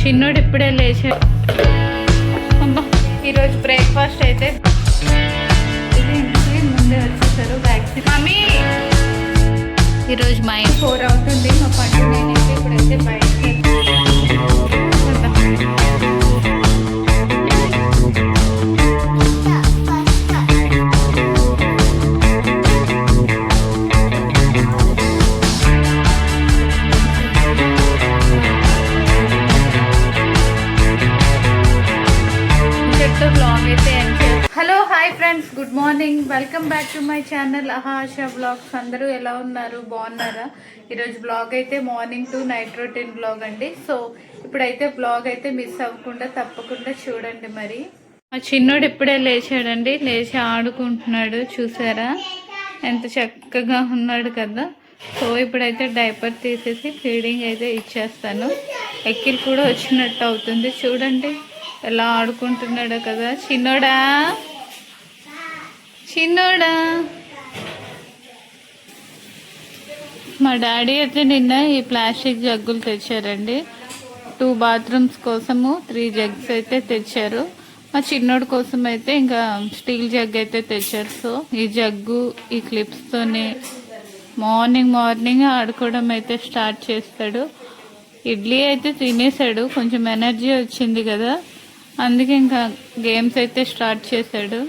చిన్నోడు ఇప్పుడే అబ్బా ఈరోజు బ్రేక్ఫాస్ట్ అయితే ముందే వచ్చేసారు వ్యాక్సిన్ మమ్మీ! ఈరోజు మా ఇంటి ఫోర్ అవుతుంది మా పండు నేనైతే ఇప్పుడైతే బయటకి తో బ్లాగ్ అయితే hello hi friends good morning welcome back to my channel Asha blogs అందరూ ఎలా ఉన్నారు? బాగున్నారా? ఈరోజు బ్లాగ్ అయితే morning to night routine blog అండి. సో ఇప్పుడైతే బ్లాగ్ అయితే మిస్ అవ్వకుండా తప్పకుండా చూడండి మరి. మా చిన్నోడు ఇప్పుడే లేచాడండి. లేచి ఆడుకుంటున్నాడు. చూసారా? ఎంత చక్కగా ఉన్నాడు కదా. సో ఇప్పుడైతే డైపర్ తీసేసి ఫీడింగ్ అయితే ఇచ్చేస్తాను. ఎక్కిలు కూడా వచ్చినట్టు అవుతుంది. చూడండి. ఎలా ఆడుకుంటున్నాడో కదా. చిన్నోడా? చిన్నోడా? మా డాడీ అయితే నిన్న ఈ ప్లాస్టిక్ జగ్గులు తెచ్చారండి. టూ బాత్రూమ్స్ కోసము త్రీ జగ్స్ అయితే తెచ్చారు. మా చిన్నోడి కోసం అయితే ఇంకా స్టీల్ జగ్ అయితే తెచ్చారు. సో ఈ జగ్గు ఈ క్లిప్స్తోని మార్నింగ్ మార్నింగ్ ఆడుకోవడం అయితే స్టార్ట్ చేస్తాడు. ఇడ్లీ అయితే తినేసాడు కొంచెం ఎనర్జీ వచ్చింది కదా. అందుకే ఇంకా గేమ్స్ అయితే స్టార్ట్ చేశాడు.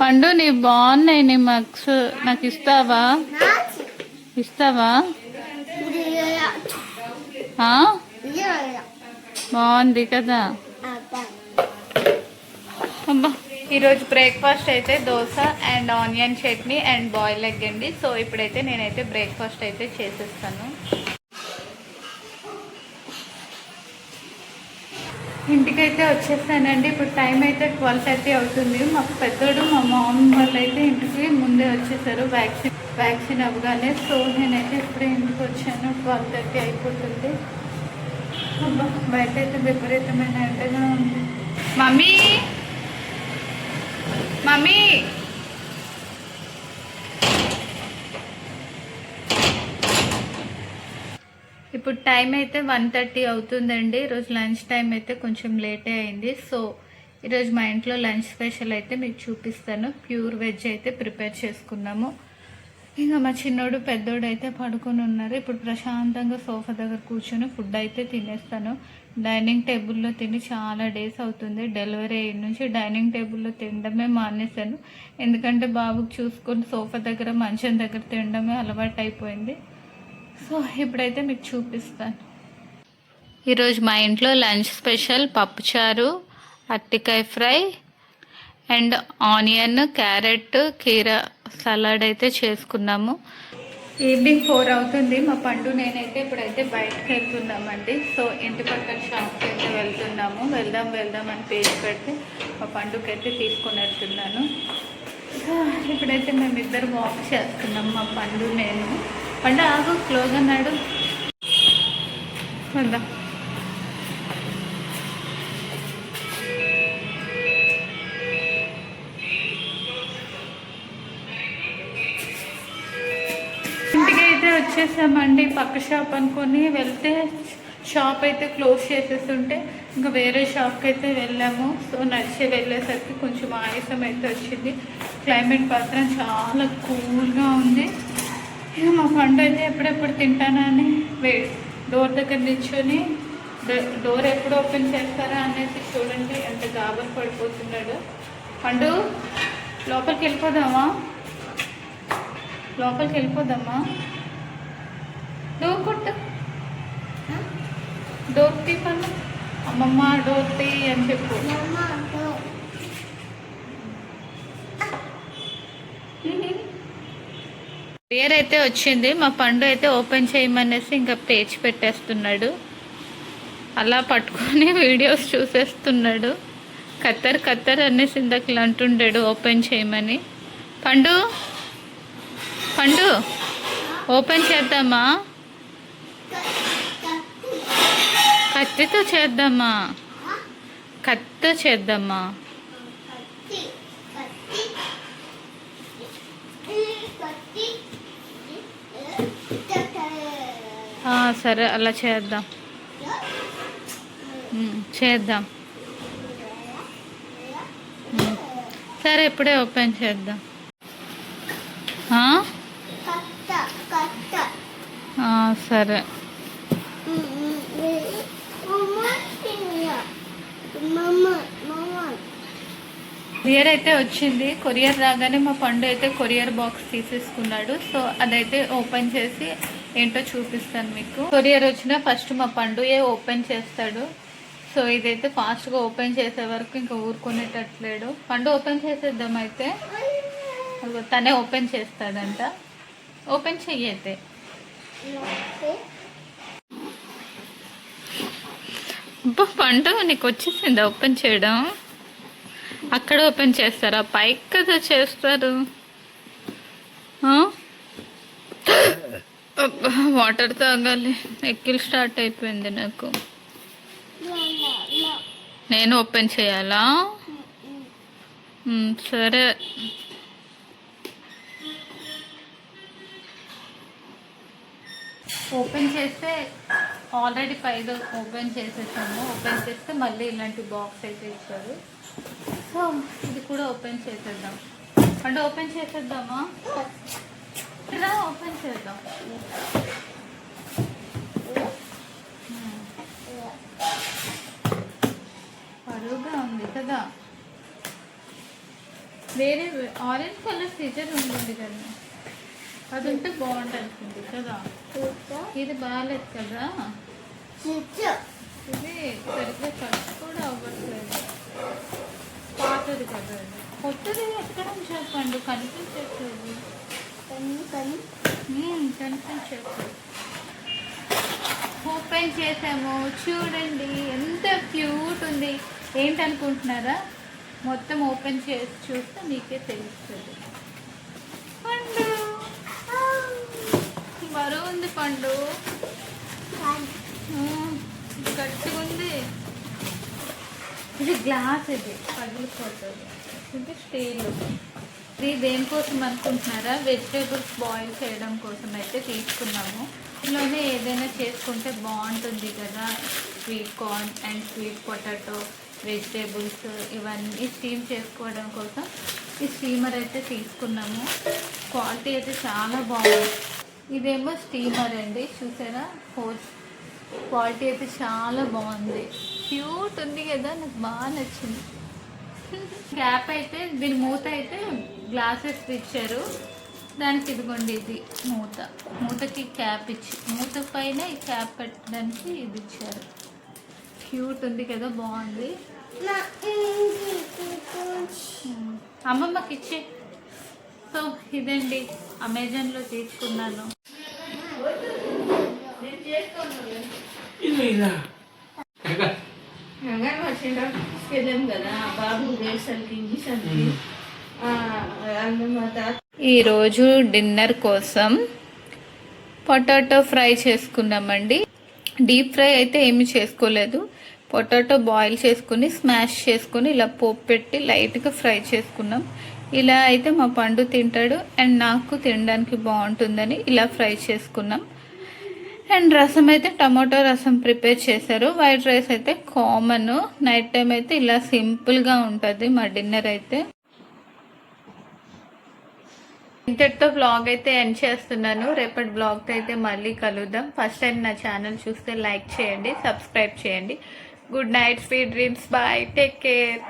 పండు నీ బాగున్నాయి నీ మక్స్ నాకు ఇస్తావా? ఇస్తావా? బాగుంది కదా? అబ్బా ఈరోజు బ్రేక్ఫాస్ట్ అయితే dosa and onion chutney and boil egg అండి. సో ఇప్పుడైతే నేనైతే బ్రేక్ఫాస్ట్ అయితే చేసేస్తాను. ఇంటికైతే వచ్చేసానండి. ఇప్పుడు టైం అయితే ట్వెల్వ్ థర్టీ అవుతుంది. మా పెద్దోడు మా మామ్ వాళ్ళు అయితే ఇంటికి ముందే వచ్చేసారు. వ్యాక్సిన్ వ్యాక్సిన్ అవ్వగానే సో నేనైతే ఇప్పుడే ఇంటికి వచ్చాను. ట్వెల్వ్ థర్టీ అయిపోతుంది. బయట అయితే విపరీతమైన ఎండగా ఉంది. మమ్మీ! మమ్మీ! ఇప్పుడు టైం అయితే వన్ థర్టీ అవుతుందండి. ఈరోజు లంచ్ టైం అయితే కొంచెం లేటే అయింది. సో ఈరోజు మా ఇంట్లో లంచ్ స్పెషల్ అయితే మీకు చూపిస్తాను. ప్యూర్ వెజ్ అయితే ప్రిపేర్ చేసుకున్నాము. ఇంకా మా చిన్నోడు పెద్దోడు అయితే పడుకొని ఉన్నారు. ఇప్పుడు ప్రశాంతంగా సోఫా దగ్గర కూర్చొని ఫుడ్ అయితే తినేస్తాను. డైనింగ్ టేబుల్లో తిని చాలా డేస్ అవుతుంది. డెలివరీ అయిన నుంచి డైనింగ్ టేబుల్లో తినడమే మానేశాను. ఎందుకంటే బాబుకి చూసుకొని సోఫా దగ్గర మంచం దగ్గర తినడమే అలవాటు అయిపోయింది సో ఇప్పుడైతే మీకు చూపిస్తాను. ఈరోజు మా ఇంట్లో లంచ్ స్పెషల్ పప్పుచారు అరటికాయ ఫ్రై అండ్ ఆనియన్ క్యారెట్ కీర సలాడ్ అయితే చేసుకున్నాము. ఈవినింగ్ ఫోర్ అవుతుంది. మా పండు నేనైతే ఇప్పుడైతే బయటకు వెళ్తున్నామండి. సో ఇంటి పక్కన షాప్కి అయితే వెళ్తున్నాము. వెళ్దాం వెళ్దాం అని పేరు పెడితే మా పండుకి అయితే తీసుకొని వెళ్తున్నాను. సో ఇప్పుడైతే మేమిద్దరు వాక్ చేస్తున్నాం. మా పండు నేను. పండు ఆగు క్లోజ్ అన్నాడు వెళ్దాం ఇంటికి వచ్చేసామండి పక్క షాప్ అనుకొని వెళ్తే షాప్ అయితే క్లోజ్ చేసేస్తుంటే ఇంకా వేరే షాప్కి అయితే వెళ్ళాము. సో నడిచి వెళ్ళేసరికి కొంచెం ఆయాసం అయితే వచ్చింది. క్లైమేట్ మాత్రం చాలా కూల్గా ఉంది. ఇక మా పండు అయితే ఎప్పుడెప్పుడు తింటానని వే డోర్ దగ్గర నిల్చొని డోర్ ఎప్పుడు ఓపెన్ చేస్తారా అనేసి చూడండి. ఎంత గాబర్ పడిపోతున్నాడు. పండు లోపలికి వెళ్ళిపోదామా? లోపలికి వెళ్ళిపోదామా? డోర్ కొట్టు. డోర్ తీ పన్ను అమ్మమ్మ డోర్ తీ అని చెప్పు. క్లియర్ అయితే వచ్చింది మా పండు అయితే ఓపెన్ చేయమనేసి ఇంకా పేచి పెట్టేస్తున్నాడు అలా పట్టుకొని వీడియోస్ చూసేస్తున్నాడు కత్తర్ కత్తర్ అనేసి ఇందాక అంటుండాడు ఓపెన్ చేయమని పండు పండు ఓపెన్ చేద్దామా కత్తితో చేద్దామా కత్తితో చేద్దామా కత్తి సరే అలా చేద్దాం. చేద్దాం. సరే ఇప్పుడే ఓపెన్ చేద్దాం. సరే మమ్మ తిన్న మమ్మ మమ్మ కొరియర్ అయితే వచ్చింది. కొరియర్ రాగానే మా పండు అయితే కొరియర్ బాక్స్ తీసేసుకున్నాడు. సో అదైతే ఓపెన్ చేసి ఏంటో చూపిస్తాను మీకు. కొరియర్ వచ్చిన ఫస్ట్ మా పండుయే ఓపెన్ చేస్తాడు. సో ఇదైతే ఫాస్ట్గా ఓపెన్ చేసే వరకు ఇంకా ఊరుకునేటట్లేడు. పండు ఓపెన్ చేసేద్దాం అయితే. తనే ఓపెన్ చేస్తాడంట. ఓపెన్ చెయ్యి అయితే. పండు నీకు వచ్చేసిందా ఓపెన్ చేయడం? అక్కడ ఓపెన్ చేస్తారా? పైకి కదా చేస్తారు. వాటర్ తాగాలి. ఎక్కిల్ స్టార్ట్ అయిపోయింది నాకు. నేను ఓపెన్ చేయాలా? సరే. ఓపెన్ చేస్తే ఆల్రెడీ పైగా ఓపెన్ చేసేసాము. ఓపెన్ చేస్తే మళ్ళీ ఇలాంటి బాక్స్ అయితే ఇచ్చారు. సో ఇది కూడా ఓపెన్ చేసేద్దాం. అంటే ఓపెన్ చేసేద్దామా? రా ఓపెన్ చేద్దాం. మ్మ్. బరువుగా ఉంది కదా. వేరే ఆరెంజ్ కలర్ సీజర్ ఉంటుంది కదా. అది ఉంటే బాగుంటుంది కదా. ఇది బాగాలేదు కదా. ఇది సరిగ్గా కట్ కూడా అవ్వట్లేదు. పాతది కదా. కొత్తది ఎక్కడ చెప్పండి? కనిపించట్లేదు. కనిపించట్లేదు. ఓపెన్ చేసాము. చూడండి ఎంత క్యూట్ ఉంది. ఏంటనుకుంటున్నారా? మొత్తం ఓపెన్ చేసి చూస్తే మీకే తెలుస్తుంది. పండు! బరువు ఉంది పండు. గట్టిగా ఉంది. ఇది గ్లాస్ ఇది. పగిలిపోతుంది. ఇది స్టీల్. ఇది దేనికోసం అనుకుంటున్నారా? వెజిటేబుల్స్ బాయిల్ చేయడం కోసం అయితే తీసుకున్నాము. ఇందులోనే ఏదైనా చేసుకుంటే బాగుంటుంది కదా? Sweet corn and sweet potato vegetables ఇవన్నీ స్టీమ్ చేసుకోవడం కోసం ఈ స్టీమర్ అయితే తీసుకున్నాము. క్వాలిటీ అయితే చాలా బాగుంది. ఇదేమో స్టీమర్ అండి. చూసారా? హోస్ క్వాలిటీ అయితే చాలా బాగుంది. క్యూట్ ఉంది కదా నాకు బాగా నచ్చింది. క్యాప్ అయితే దీని మూత అయితే గ్లాసెస్ ఇచ్చారు. దానికి ఇదిగోండి ఇది మూత. మూతకి క్యాప్ ఇచ్చి మూత పైన ఈ క్యాప్ పెట్టడానికి ఇది ఇచ్చారు. క్యూట్ ఉంది కదా బాగుంది. అమ్మమ్మకి ఇచ్చే. సో ఇదండి అమెజాన్లో తీసుకున్నాను. తీసుకెళ్ళాం కదా బాబు ఇంజక్షన్కి ఈరోజు డిన్నర్ కోసం పొటాటో ఫ్రై చేసుకున్నామండి. డీప్ ఫ్రై అయితే ఏమి చేసుకోలేదు. పొటాటో బాయిల్ చేసుకుని స్మాష్ చేసుకుని ఇలా పోపు పెట్టి లైట్గా ఫ్రై చేసుకున్నాం. ఇలా అయితే మా పండు తింటాడు అండ్ నాకు తినడానికి బాగుంటుందని ఇలా ఫ్రై చేసుకున్నాం. అండ్ రసం అయితే టమాటో రసం ప్రిపేర్ చేశారు. వైట్ రైస్ అయితే కామన్. నైట్ టైం అయితే ఇలా సింపుల్గా ఉంటుంది మా డిన్నర్ అయితే. ఇంతటితో బ్లాగ్ అయితే ఎండ్ చేస్తున్నాను. రేపటి బ్లాగ్తో అయితే మళ్ళీ కలుద్దాం. ఫస్ట్ టైం నా ఛానల్ చూస్తే లైక్ చేయండి సబ్స్క్రైబ్ చేయండి. Good night sweet dreams bye take care